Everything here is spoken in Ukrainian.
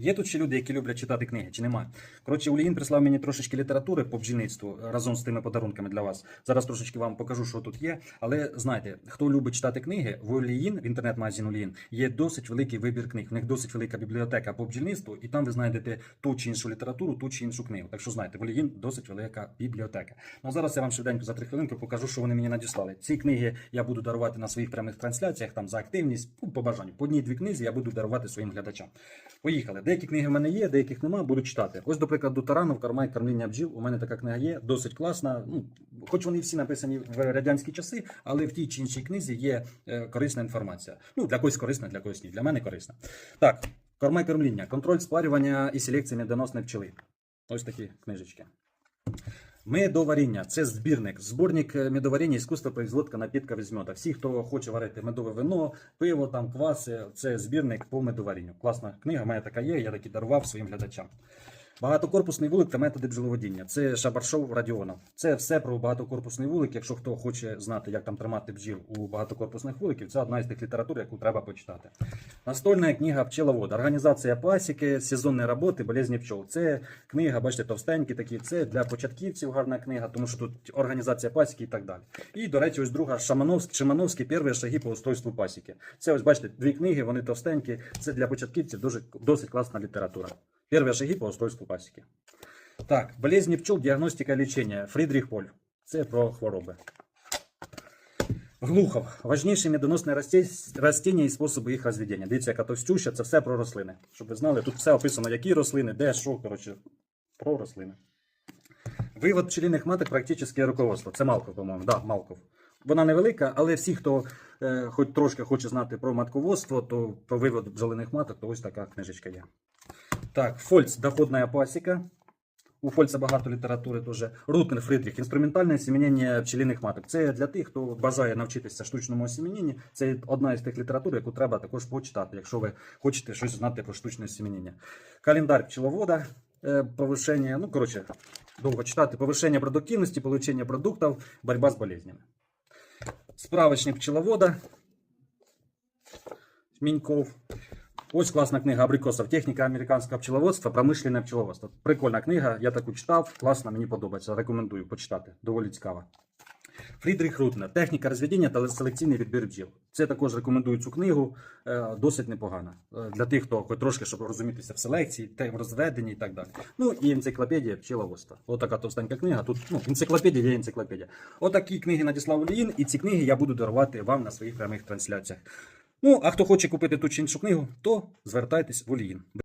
Є тут ще люди, які люблять читати книги, чи немає? Коротше, Улігін прислав мені трошечки літератури по бджільництву разом з тими подарунками для вас. Зараз трошечки вам покажу, що тут є. Але знаєте, хто любить читати книги, в Улігін, в інтернет-магазин Улігін, є досить великий вибір книг. В них досить велика бібліотека по бджільництву, і там ви знайдете ту чи іншу літературу, ту чи іншу книгу. Так що знаєте, в Улігін досить велика бібліотека. Ну а зараз я вам швиденько за три хвилинки покажу, що вони мені надіслали. Ці книги я буду дарувати на своїх прямих трансляціях, там за активність, ну, по бажанню. По одній-дві книзі я буду дарувати своїм глядачам. Поїхали. Деякі книги в мене є, деяких нема, буду читати. Ось, до прикладу, Таранов, Кармай, кормління бджіл. У мене така книга є, досить класна. Ну, хоч вони всі написані в радянські часи, але в тій чи іншій книзі є е, корисна інформація. Ну, для когось корисна, для когось ні. Для мене корисна. Так, Кормай кормління, контроль спарювання і селекція медоносної пчели. Ось такі книжечки. Медоваріння це збірник, зборник е, медоваріння іскусства напітка з меда. Всі, хто хоче варити медове вино, пиво, там, кваси, це збірник по медоварінню. Класна книга, моя така є, я таки дарував своїм глядачам. Багатокорпусний вулик та методи бджоловодіння. Це Шабаршов Радіонов. Це все про багатокорпусний вулик. Якщо хто хоче знати, як там тримати бджіл у багатокорпусних вуликів, це одна із тих літератур, яку треба почитати. Настольна книга пчеловод. Організація пасіки, сезонні роботи, болезні пчол. Це книга, бачите, товстенькі такі. Це для початківців гарна книга, тому що тут організація пасіки і так далі. І, до речі, ось друга Шамановський, Шимановський перші шаги по устройству пасіки. Це ось бачите, дві книги, вони товстенькі. Це для початківців дуже досить класна література. Первые шаги по устройству пасіки. Так, болезні пчел, діагностика лічення. Фрідріх Поль. Це про хвороби. Глухов. Важніші медоносні растіння і способи їх розведення. Дивіться, яка товстюща, це все про рослини. Щоб ви знали, тут все описано, які рослини, де, що, коротше, про рослини. Вивод пчелиних маток практичне руководство. Це Малков, по-моєму. Да, Малков. Вона невелика, але всі, хто е, хоч трошки хоче знати про матководство, то про вивод бджолиних маток, то ось така книжечка є. Так, Фольц, доходная пасіка. У Фольца багато літератури теж. Рутнер Фридріх, інструментальне осіменення пчелиних маток. Це для тих, хто бажає навчитися штучному осіменінні. Це одна із тих літератур, яку треба також почитати, якщо ви хочете щось знати про штучне осіменіння. Календар пчеловода, е, повишення, ну коротше, довго читати, повишення продуктивності, получення продуктів, боротьба з болезнями. Справочник пчеловода. Міньков. Ось класна книга Абрикосов. Техніка американського пчеловодства, промишлене пчеловодство. Прикольна книга, я таку читав, класна, мені подобається. Рекомендую почитати. Доволі цікава. Фрідріх Рутнер. Техніка розведення та селекційний відбір бджіл. Це також рекомендую цю книгу. е, Досить непогана. Е, Для тих, хто хоч трошки, щоб розумітися в селекції, в розведенні і так далі. Ну і енциклопедія пчеловодства. Отака товстенька книга. Тут ну, енциклопедія є енциклопедія. Отакі книги надіслав Оліїн, і ці книги я буду дарувати вам на своїх прямих трансляціях. Ну, а хто хоче купити ту чи іншу книгу, то звертайтесь в Оліїн.